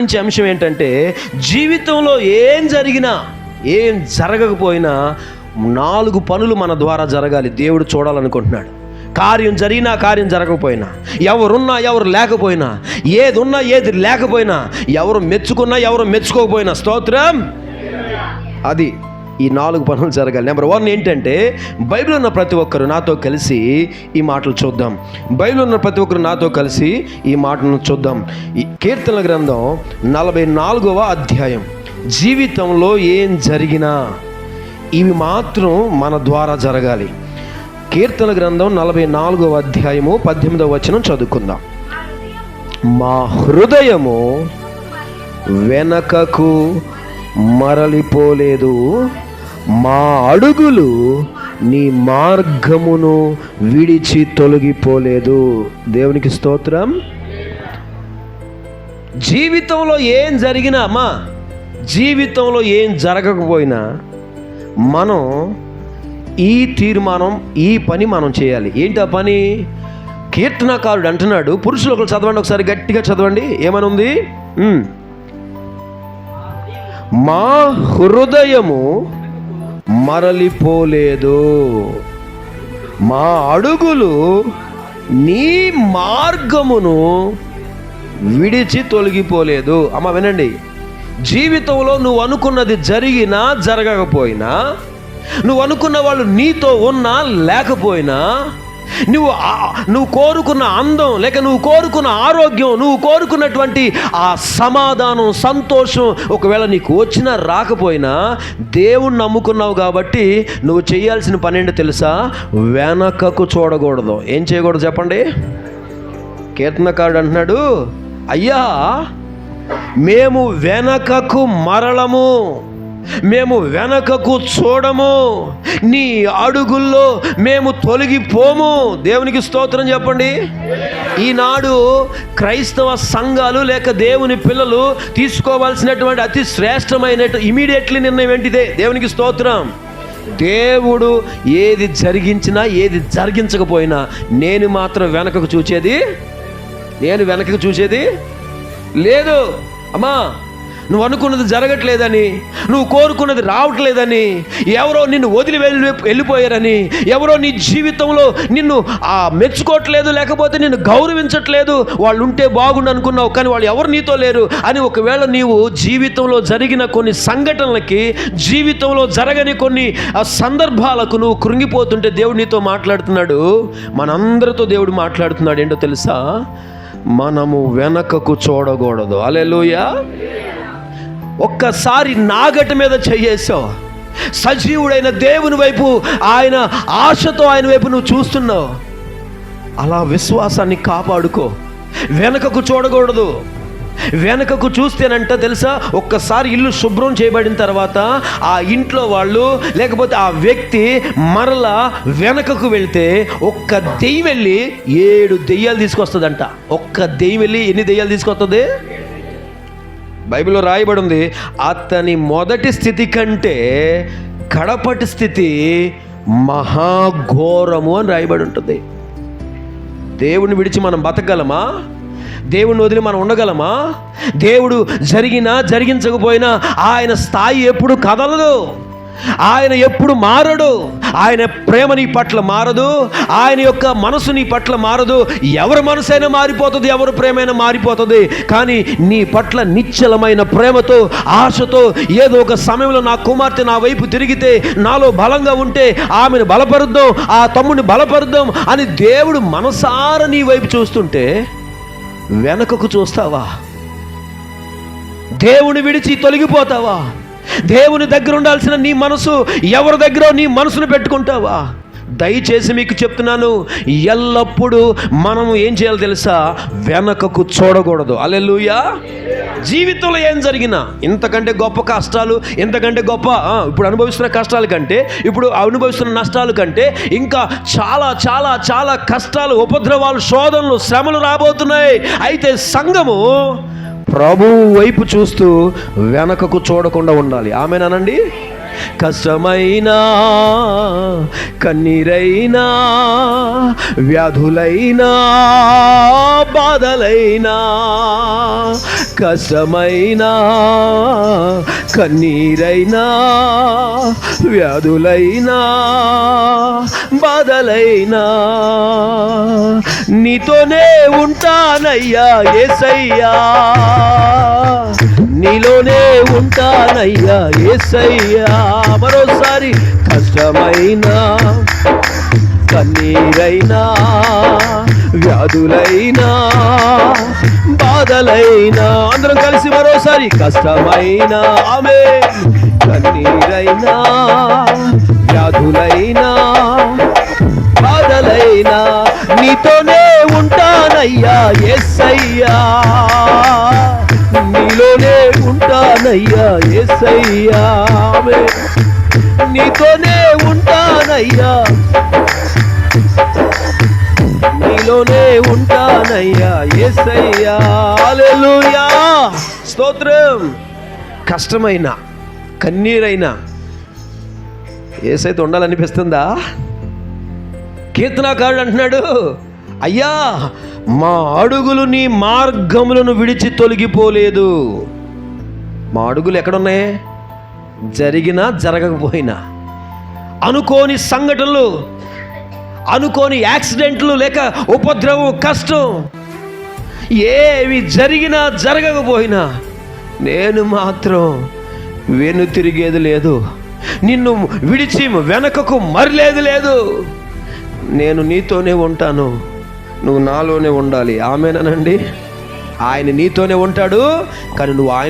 మంచి అంశం ఏంటంటే జీవితంలో ఏం జరిగినా ఏం జరగకపోయినా నాలుగు పనులు మన ద్వారా జరగాలి. దేవుడు చూడాలనుకుంటున్నాడు. కార్యం జరిగినా కార్యం జరగకపోయినా ఎవరున్నా ఎవరు లేకపోయినా ఏది ఉన్నా ఏది లేకపోయినా ఎవరు మెచ్చుకున్నా ఎవరు మెచ్చుకోకపోయినా స్తోత్రం. అది ఈ నాలుగు పనులు జరగాలి. నెంబర్ వన్ ఏంటంటే బైబిల్ ఉన్న ప్రతి ఒక్కరు నాతో కలిసి ఈ మాటలు చూద్దాం. బైబిల్ ఉన్న ప్రతి ఒక్కరు నాతో కలిసి ఈ మాటలను చూద్దాం. ఈ కీర్తన గ్రంథం నలభై నాలుగవ అధ్యాయం. జీవితంలో ఏం జరిగినా ఇవి మాత్రం మన ద్వారా జరగాలి. కీర్తన గ్రంథం నలభై నాలుగవ అధ్యాయము పద్దెనిమిదవ వచనం చదువుకుందాం. మా హృదయము వెనకకు మరలిపోలేదు. మా అడుగులు నీ మార్గమును విడిచి తొలగిపోలేదు. దేవునికి స్తోత్రం. జీవితంలో ఏం జరిగినా అమ్మా జీవితంలో ఏం జరగకపోయినా మనం ఈ తీర్మానం ఈ పని మనం చేయాలి. ఏంటి ఆ పని? కీర్తనకారుడు అంటున్నాడు పురుషులు ఒకరు చదవండి ఒకసారి గట్టిగా చదవండి. ఏమని ఉంది మా హృదయము మరలిపోలేదు. మా అడుగులు నీ మార్గమును విడిచి తొలగిపోలేదు. అమ్మ వినండి. జీవితంలో నువ్వు అనుకున్నది జరిగినా జరగకపోయినా నువ్వు అనుకున్న వాళ్ళు నీతో ఉన్నా లేకపోయినా నువ్వు నువ్వు కోరుకున్న అందం లేక నువ్వు కోరుకున్న ఆరోగ్యం నువ్వు కోరుకున్నటువంటి ఆ సమాధానం సంతోషం ఒకవేళ నీకు వచ్చినా రాకపోయినా దేవుణ్ణి నమ్ముకున్నావు కాబట్టి నువ్వు చేయాల్సిన పని ఏంటో తెలుసా? వెనకకు చూడకూడదు. ఏం చేయకూడదు చెప్పండి? కీర్తనకారుడు అంటున్నాడు అయ్యా మేము వెనకకు మరలము. మేము వెనకకు చూడము. నీ అడుగుల్లో మేము తొలగిపోము. దేవునికి స్తోత్రం చెప్పండి. ఈనాడు క్రైస్తవ సంఘాలు లేక దేవుని పిల్లలు తీసుకోవాల్సినటువంటి అతి శ్రేష్టమైన ఇమీడియట్లీ నిర్ణయం ఏంటిదే? దేవునికి స్తోత్రం. దేవుడు ఏది జరిగించినా ఏది జరిగించకపోయినా నేను మాత్రం వెనకకు చూసేది నేను వెనకకు చూసేది లేదు. అమ్మా నువ్వు అనుకున్నది జరగట్లేదని నువ్వు కోరుకున్నది రావట్లేదని ఎవరో నిన్ను వదిలి వెళ్ళి వెళ్ళిపోయారని ఎవరో నీ జీవితంలో నిన్ను ఆ మెచ్చుకోవట్లేదు లేకపోతే నిన్ను గౌరవించట్లేదు వాళ్ళు ఉంటే బాగుండు అనుకున్నావు కానీ వాళ్ళు ఎవరు నీతో లేరు అని ఒకవేళ నీవు జీవితంలో జరిగిన కొన్ని సంఘటనలకి జీవితంలో జరగని కొన్ని ఆ సందర్భాలకు నువ్వు కృంగిపోతుంటే దేవుడు నీతో మాట్లాడుతున్నాడు. మనందరితో దేవుడు మాట్లాడుతున్నాడు ఏంటో తెలుసా? మనము వెనకకు చూడకూడదు. అలెలుయా ఒక్కసారి నాగటి మీద చెయ్యేసావు సజీవుడైన దేవుని వైపు ఆయన ఆశతో ఆయన వైపు నువ్వు చూస్తున్నావు. అలా విశ్వాసాన్ని కాపాడుకో. వెనకకు చూడకూడదు. వెనకకు చూస్తేనంట తెలుసా ఒక్కసారి ఇల్లు శుభ్రం చేయబడిన తర్వాత ఆ ఇంట్లో వాళ్ళు లేకపోతే ఆ వ్యక్తి మరలా వెనకకు వెళ్తే ఒక్క దెయ్యం వెళ్ళి ఏడు దెయ్యాలు తీసుకొస్తుందంట. ఒక్క దెయ్యం వెళ్ళి ఎన్ని దెయ్యాలు తీసుకొస్తుంది? బైబిల్లో రాయబడి ఉంది అతని మొదటి స్థితి కంటే కడపటి స్థితి మహాఘోరము అని రాయబడి ఉంటుంది దేవుని విడిచి మనం బతకగలమా? దేవుని వదిలి మనం ఉండగలమా? దేవుడు జరిగినా జరిగించకపోయినా ఆయన స్థాయి ఎప్పుడు కదలదు. ఆయన ఎప్పుడు మారడు. ఆయన ప్రేమ నీ పట్ల మారదు. ఆయన యొక్క మనసు నీ పట్ల మారదు. ఎవరి మనసైనా మారిపోతుంది ఎవరి ప్రేమైనా మారిపోతుంది. కానీ నీ పట్ల నిశ్చలమైన ప్రేమతో ఆశతో ఏదో ఒక సమయంలో నా కుమార్తె నా వైపు తిరిగితే నాలో బలంగా ఉంటే ఆమెను బలపరుద్దాం ఆ తమ్ముడిని బలపరుద్దాం అని దేవుడు మనసార నీ వైపు చూస్తుంటే వెనకకు చూస్తావా? దేవుని విడిచి తొలగిపోతావా? దేవుని దగ్గర ఉండాల్సిన నీ మనసు ఎవరి దగ్గర నీ మనసును పెట్టుకుంటావా? దయచేసి మీకు చెప్తున్నాను ఎల్లప్పుడూ మనము ఏం చేయాలో తెలుసా? వెనకకు చూడకూడదు. అలెలుయా జీవితంలో ఏం జరిగినా ఇంతకంటే గొప్ప కష్టాలు ఇంతకంటే గొప్ప ఇప్పుడు అనుభవిస్తున్న కష్టాల కంటే ఇప్పుడు అనుభవిస్తున్న నష్టాల కంటే ఇంకా చాలా చాలా చాలా కష్టాలు ఉపద్రవాలు శోధనలు శ్రమలు రాబోతున్నాయి. అయితే సంఘము ప్రభు వైపు చూస్తూ వెనకకు చూడకుండా ఉండాలి. ఆమెనానండి కష్టమైనా కన్నీరైనా వ్యాధులైనా బాధలైనా కష్టమైనా కన్నీరైనా వ్యాధులైనా బాధలైనా నీతోనే ఉంటానయ్యా ఏసయ్యా. నీలోనే ఉంటానయ్యా ఏసయ్యా. మరోసారి కష్టమైనా కన్నీరైనా వ్యాధులైనా బాధలైనా అందరం కలిసి మరోసారి కష్టమైనా. ఆమె కన్నీరైనా వ్యాధులైనా బాధలైనా నీతోనే ఉంటానయ్యా ఎస్సయ్యా నీలోనే ఉంటానయ్యా ఎస్సయ్యా ఆమె నీతోనే ఉంటానయ్యా. నీలోనే ఉంటానయ్యా ఎస్సయ్యా హల్లెలూయా. స్తోత్రం. కష్టమైన కన్నీరైనా. ఏసైతే ఉండాలనిపిస్తుందా? కీర్తనాకారుడు అంటున్నాడు అయ్యా మా అడుగులు నీ మార్గములను విడిచి తొలగిపోలేదు. మా అడుగులు ఎక్కడున్నాయి? జరిగినా జరగకపోయినా. అనుకోని సంఘటనలు అనుకోని యాక్సిడెంట్లు లేక ఉపద్రవం కష్టం ఏవి జరిగినా జరగకపోయినా నేను మాత్రం వెను తిరిగేది లేదు. నిన్ను విడిచి వెనకకు మరలేదు లేదు. నేను నీతోనే ఉంటాను. నువ్వు నాలోనే ఉండాలి. ఆమెనండి ఆయన నీతోనే ఉంటాడు కానీ నువ్వు ఆయన